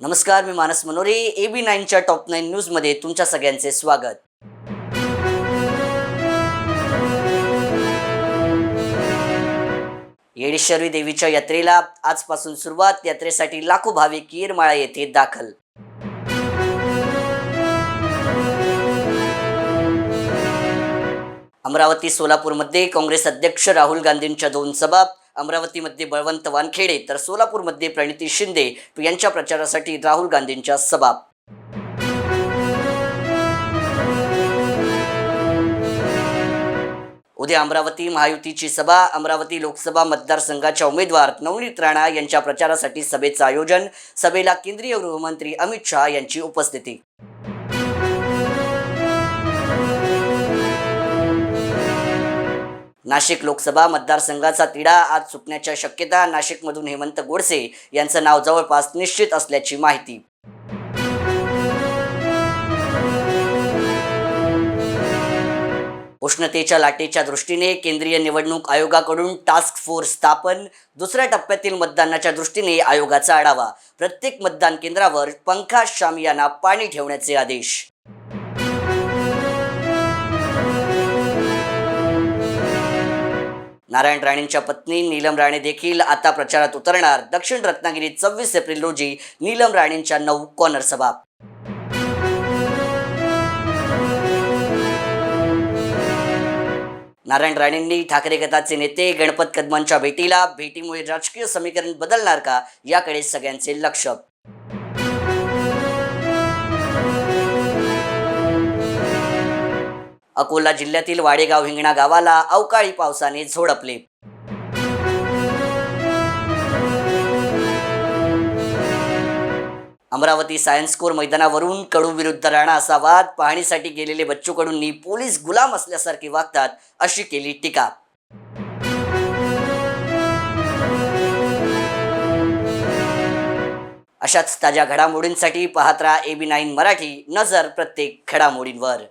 नमस्कार मी मानस मनोरे ए बी नाईनच्या टॉप नाईन न्यूजमध्ये तुमच्या सगळ्यांचे स्वागत. येडेश्वरी देवीच्या यात्रेला आजपासून सुरुवात यात्रेसाठी लाखो भाविक येरमाळा येथे दाखल. अमरावती सोलापूरमध्ये काँग्रेस अध्यक्ष राहुल गांधींच्या दोन सभा अमरावतीमध्ये बळवंत वानखेडे तर सोलापूरमध्ये प्रणिती शिंदे यांच्या प्रचारासाठी राहुल गांधींच्या सभा. उद्या अमरावती महायुतीची सभा. अमरावती लोकसभा मतदारसंघाच्या उमेदवार नवनीत राणा यांच्या प्रचारासाठी सभेचं आयोजन. सभेला केंद्रीय गृहमंत्री अमित शहा यांची उपस्थिती. नाशिक लोकसभा मतदारसंघाचा तिढा आज सुटण्याच्या शक्यता नाशिकमधून हेमंत गोडसे यांचं नाव जवळपास निश्चित असल्याची माहिती. उष्णतेच्या लाटेच्या दृष्टीने केंद्रीय निवडणूक आयोगाकडून टास्क फोर्स स्थापन दुसऱ्या टप्प्यातील मतदानाच्या दृष्टीने आयोगाचा आढावा प्रत्येक मतदान केंद्रावर पंखा शामियाना पाणी ठेवण्याचे आदेश. नारायण राणेंच्या पत्नी नीलम राणे देखील आता प्रचारात उतरणार. दक्षिण रत्नागिरीत सव्वीस एप्रिल रोजी नीलम राणेंच्या नऊ कॉर्नर सभा. नारायण राणेंनी ठाकरे गटाचे नेते गणपत कदमांच्या भेटीला भेटीमुळे राजकीय समीकरण बदलणार का? याकडे सगळ्यांचे लक्ष. अकोला जिल्ह्यातील वाडेगाव हिंगणा गावाला अवकाळी पावसाने झोडपले. अमरावती सायन्स कोर मैदानावरून कडू विरुद्ध राणा असा वाद पाहणीसाठी गेलेले बच्चू कडूंनी पोलीस गुलाम असल्यासारखे वागतात अशी केली टीका. अशाच ताज्या घडामोडींसाठी पाहत राहा एबी नाईन मराठी नजर प्रत्येक घडामोडींवर.